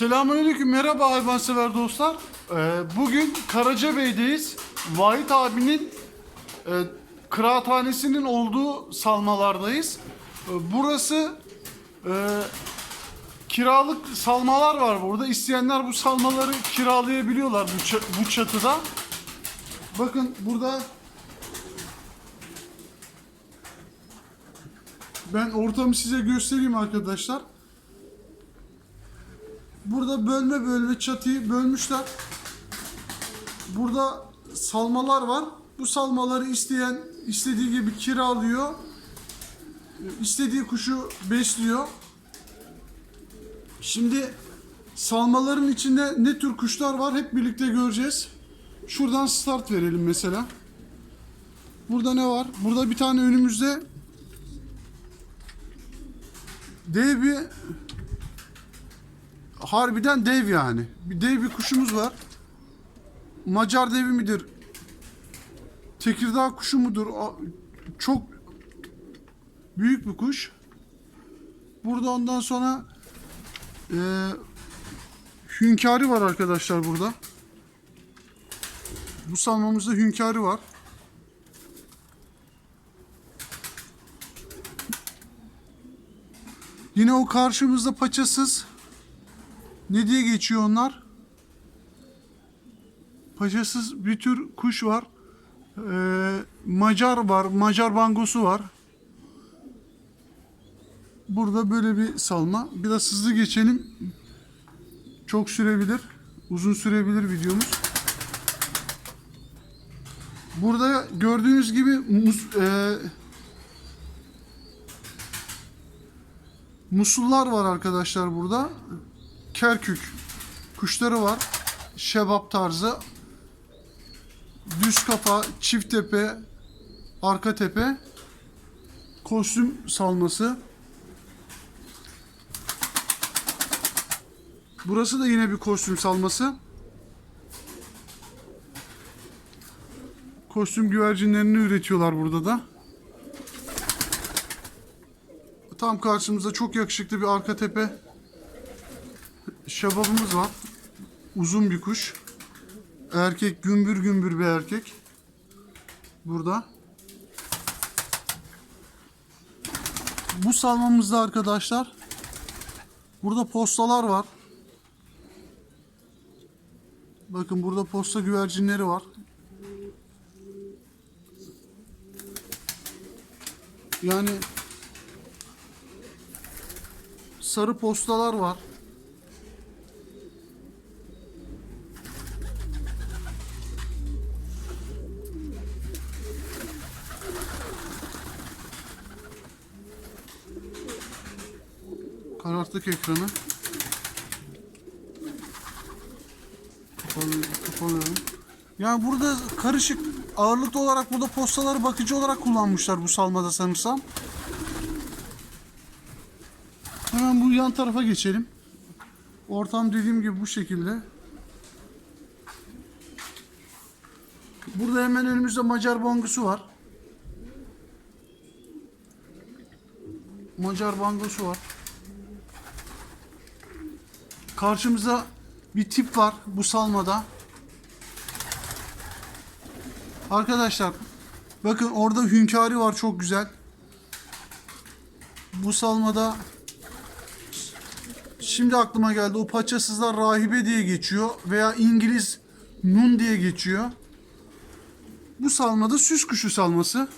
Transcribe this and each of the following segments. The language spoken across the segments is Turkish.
Selamünaleyküm, merhaba hayvansever dostlar. Ee, bugün Karacabey'deyiz. Vahit abinin e, kıraathanesinin olduğu salmalardayız. Ee, burası e, kiralık salmalar var burada. İsteyenler bu salmaları kiralayabiliyorlar bu, bu çatıda. Bakın burada ben ortamı size göstereyim arkadaşlar. Burada bölme bölme çatıyı bölmüşler. Burada salmalar var. Bu salmaları isteyen istediği gibi kiralıyor. İstediği kuşu besliyor. Şimdi salmaların içinde ne tür kuşlar var hep birlikte göreceğiz. Şuradan start verelim mesela. Burada ne var? Burada bir tane önümüzde dev bir harbiden dev yani. Bir dev bir kuşumuz var. Macar devi midir? Tekirdağ kuşu mudur? Çok büyük bir kuş. Burada ondan sonra eee hünkârı var arkadaşlar burada. Bu salmamızda hünkârı var. Yine o karşımızda paçasız ne diye geçiyor onlar? Paçasız bir tür kuş var. Ee, Macar var. Macar bangosu var. Burada böyle bir salma. Biraz hızlı geçelim. Çok sürebilir. Uzun sürebilir videomuz. Burada gördüğünüz gibi mus, e, musullar var arkadaşlar burada. Kerkük kuşları var. Şebap tarzı. Düz kafa, çift tepe, arka tepe. Kostüm salması. Burası da yine bir kostüm salması. Kostüm güvercinlerini üretiyorlar burada da. Tam karşımızda çok yakışıklı bir arka tepe şababımız var. Uzun bir kuş. Erkek gümbür gümbür bir erkek. Burada. Bu salmamızda arkadaşlar burada postalar var. Bakın burada posta güvercinleri var. Yani sarı postalar var. Kararttık ekranı. Kapalı, kapalıyorum. Yani burada karışık ağırlıklı olarak burada postaları bakıcı olarak kullanmışlar bu salmada sanırsam. Hemen bu yan tarafa geçelim. Ortam dediğim gibi bu şekilde. Burada hemen önümüzde Macar bangosu var. Macar bangosu var. Karşımızda bir tip var bu salmada. Arkadaşlar bakın orada hünkârı var çok güzel. Bu salmada şimdi aklıma geldi o paçasızlar rahibe diye geçiyor veya İngiliz nun diye geçiyor. Bu salmada süs kuşu salması.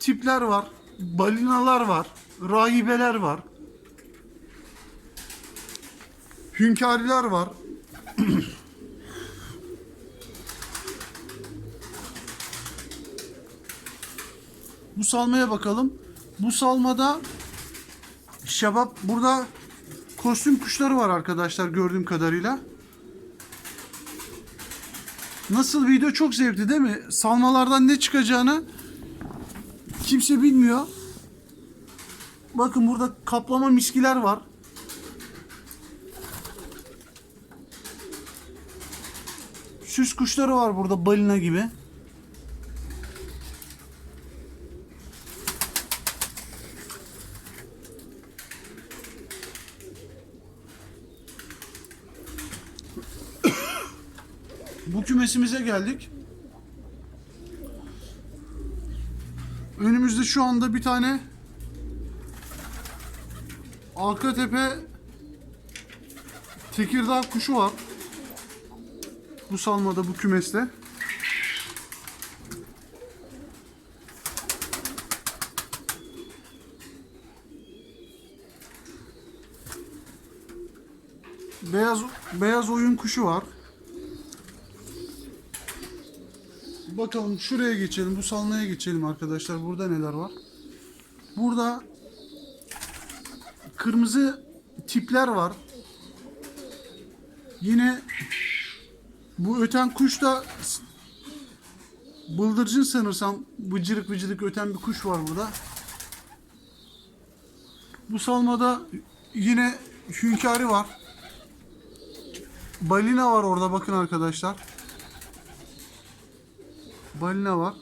Tipler var, balinalar var, rahibeler var. Hünkâriler var. Bu salmaya bakalım. Bu salmada şebap burada kostüm kuşları var arkadaşlar gördüğüm kadarıyla. Nasıl video çok zevkli değil mi? Salmalardan ne çıkacağını kimse bilmiyor. Bakın burada kaplama miskiler var. süs kuşları var burada balina gibi. Bu kümesimize geldik. Önümüzde şu anda bir tane Arka Tekirdağ kuşu var. Bu salmada, bu kümeste. Beyaz beyaz oyun kuşu var. Bakalım şuraya geçelim. Bu salmaya geçelim arkadaşlar. Burada neler var? Burada kırmızı tipler var. Yine bu öten kuş da bıldırcın sanırsam bıcırık bıcırık öten bir kuş var burada. Bu salmada yine hünkârı var. Balina var orada bakın arkadaşlar. Balina var.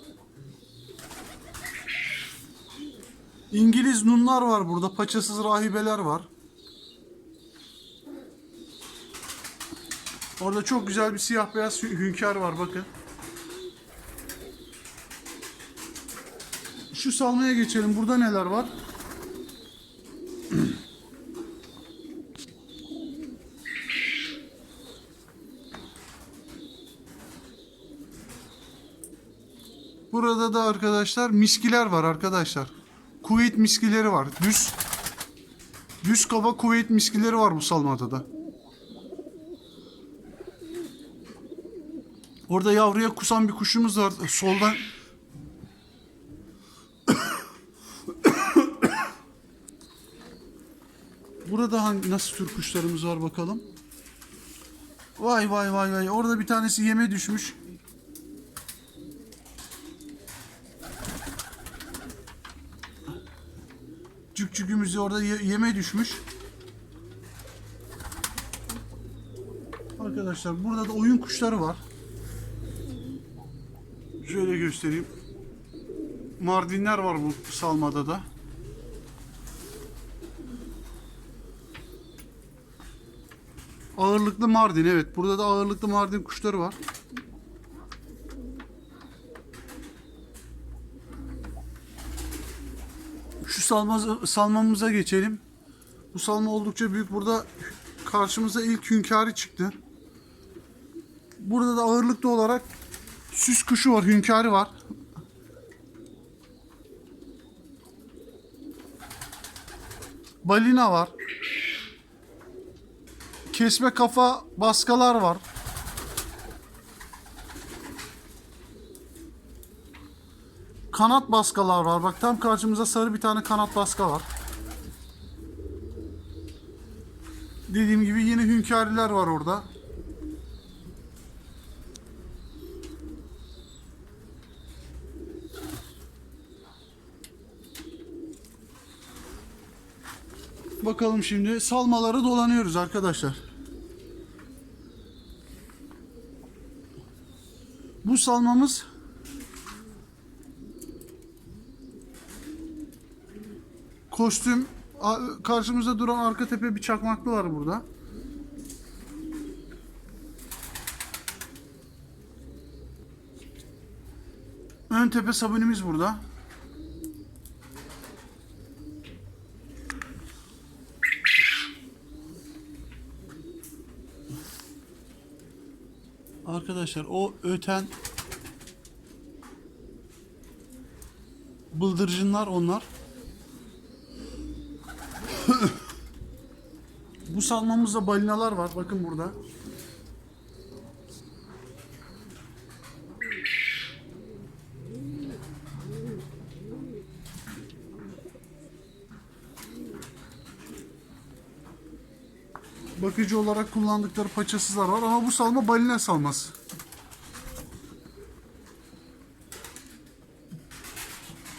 İngiliz nunlar var burada. Paçasız rahibeler var. Orada çok güzel bir siyah beyaz hü- hünkâr var bakın. Şu salmaya geçelim. Burada neler var? Burada da arkadaşlar miskiler var arkadaşlar. Kuveyt miskileri var. Düz düz kaba kuveyt miskileri var bu salmada da. Orada yavruya kusan bir kuşumuz var. Soldan Burada hangi nasıl tür kuşlarımız var bakalım. Vay vay vay vay. Orada bir tanesi yeme düşmüş. Cükcükümüz de orada ye- yeme düşmüş. Arkadaşlar burada da oyun kuşları var. Şöyle göstereyim. Mardinler var bu salmada da. Ağırlıklı Mardin evet. Burada da ağırlıklı Mardin kuşları var. Şu salma, salmamıza geçelim. Bu salma oldukça büyük. Burada karşımıza ilk hünkârı çıktı. Burada da ağırlıklı olarak süs kuşu var, hünkârı var. Balina var. Kesme kafa baskalar var. Kanat baskalar var. Bak tam karşımıza sarı bir tane kanat baska var. Dediğim gibi yine hünkâriler var orada. Bakalım şimdi salmaları dolanıyoruz arkadaşlar. Bu salmamız kostüm karşımızda duran arka tepe bir çakmaklı var burada. Ön tepe sabunimiz burada. Arkadaşlar o öten bıldırcınlar onlar. Bu salmamızda balinalar var. Bakın burada. Bakıcı olarak kullandıkları paçasızlar var ama bu salma balina salması.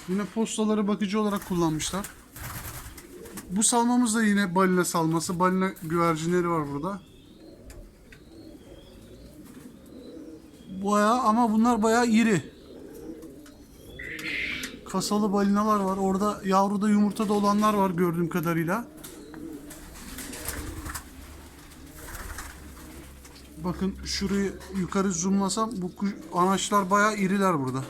Yine postaları bakıcı olarak kullanmışlar. Bu salmamız da yine balina salması. Balina güvercinleri var burada. Bayağı ama bunlar bayağı iri. Kasalı balinalar var. Orada yavruda yumurtada olanlar var gördüğüm kadarıyla. Bakın şurayı yukarı zoomlasam bu kuş, anaçlar bayağı iriler burada.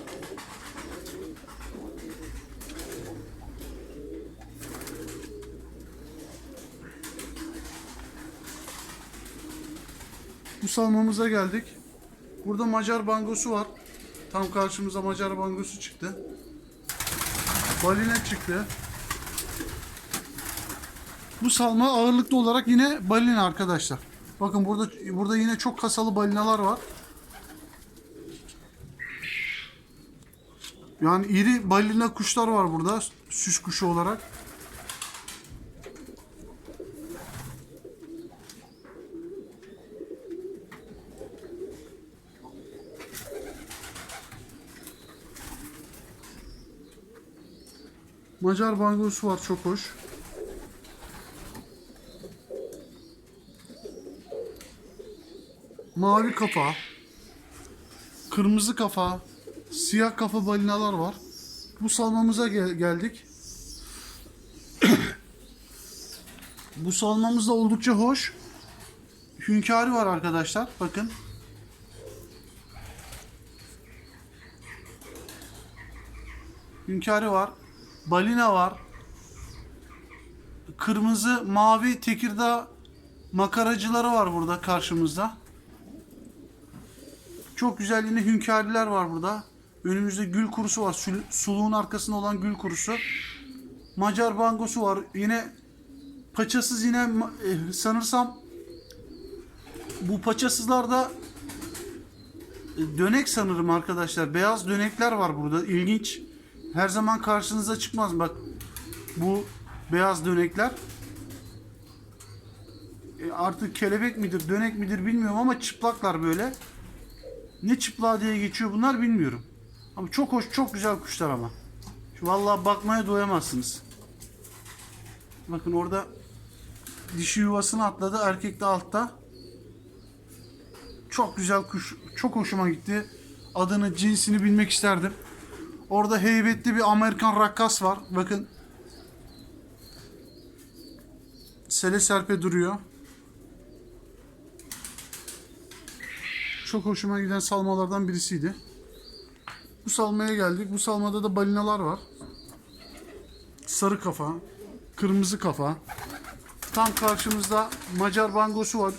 Bu salmamıza geldik. Burada Macar bangosu var. Tam karşımıza Macar bangosu çıktı. Balina çıktı. Bu salma ağırlıklı olarak yine balina arkadaşlar. Bakın burada burada yine çok kasalı balinalar var. Yani iri balina kuşlar var burada süs kuşu olarak. Macar bangosu var çok hoş. Mavi kafa, kırmızı kafa, siyah kafa balinalar var. Bu salmamıza gel- geldik. Bu salmamız da oldukça hoş. Hünkâri var arkadaşlar. Bakın. Hünkâri var. Balina var. Kırmızı, mavi Tekirdağ makaracıları var burada karşımızda. Çok güzel yine hünkâriler var burada. Önümüzde gül kurusu var. Suluğun arkasında olan gül kurusu. Macar bangosu var. Yine paçasız yine e, sanırsam bu paçasızlarda e, dönek sanırım arkadaşlar. Beyaz dönekler var burada. İlginç. Her zaman karşınıza çıkmaz. Bak bu beyaz dönekler. E, artık kelebek midir, dönek midir bilmiyorum ama çıplaklar böyle. Ne çıplağı diye geçiyor bunlar bilmiyorum. Ama çok hoş, çok güzel kuşlar ama. Şu vallahi bakmaya doyamazsınız. Bakın orada dişi yuvasını atladı, erkek de altta. Çok güzel kuş, çok hoşuma gitti. Adını, cinsini bilmek isterdim. Orada heybetli bir Amerikan rakkas var. Bakın. Sele serpe duruyor. Çok hoşuma giden salmalardan birisiydi. Bu salmaya geldik. Bu salmada da balinalar var. Sarı kafa, kırmızı kafa. Tam karşımızda Macar bangosu var.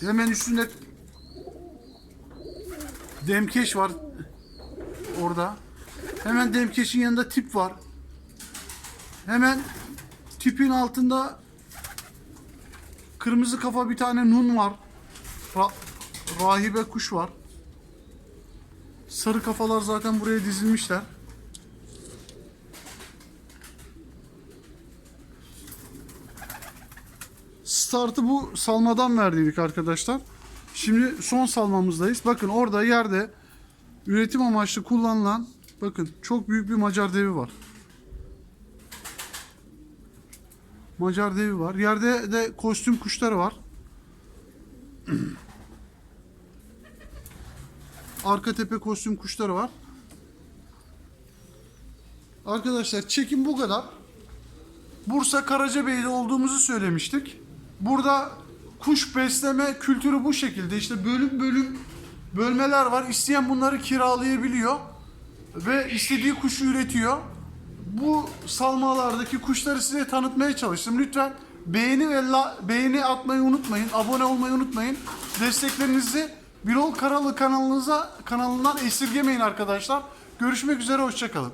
Hemen üstünde demkeş var orada. Hemen demkeşin yanında tip var. Hemen tipin altında kırmızı kafa bir tane nun var. Ra- rahibe kuş var. Sarı kafalar zaten buraya dizilmişler. Startı bu salmadan verdiydik arkadaşlar. Şimdi son salmamızdayız. Bakın orada yerde üretim amaçlı kullanılan bakın çok büyük bir Macar devi var. Macar devi var. Yerde de kostüm kuşları var. Arka tepe kostüm kuşları var. Arkadaşlar çekim bu kadar. Bursa Karacabey'de olduğumuzu söylemiştik. Burada kuş besleme kültürü bu şekilde. İşte bölüm bölüm bölmeler var. İsteyen bunları kiralayabiliyor ve istediği kuşu üretiyor. Bu salmalardaki kuşları size tanıtmaya çalıştım. Lütfen beğeni ve la, beğeni atmayı unutmayın. Abone olmayı unutmayın. Desteklerinizi Birol Karalı kanalınıza kanalından esirgemeyin arkadaşlar. Görüşmek üzere hoşçakalın.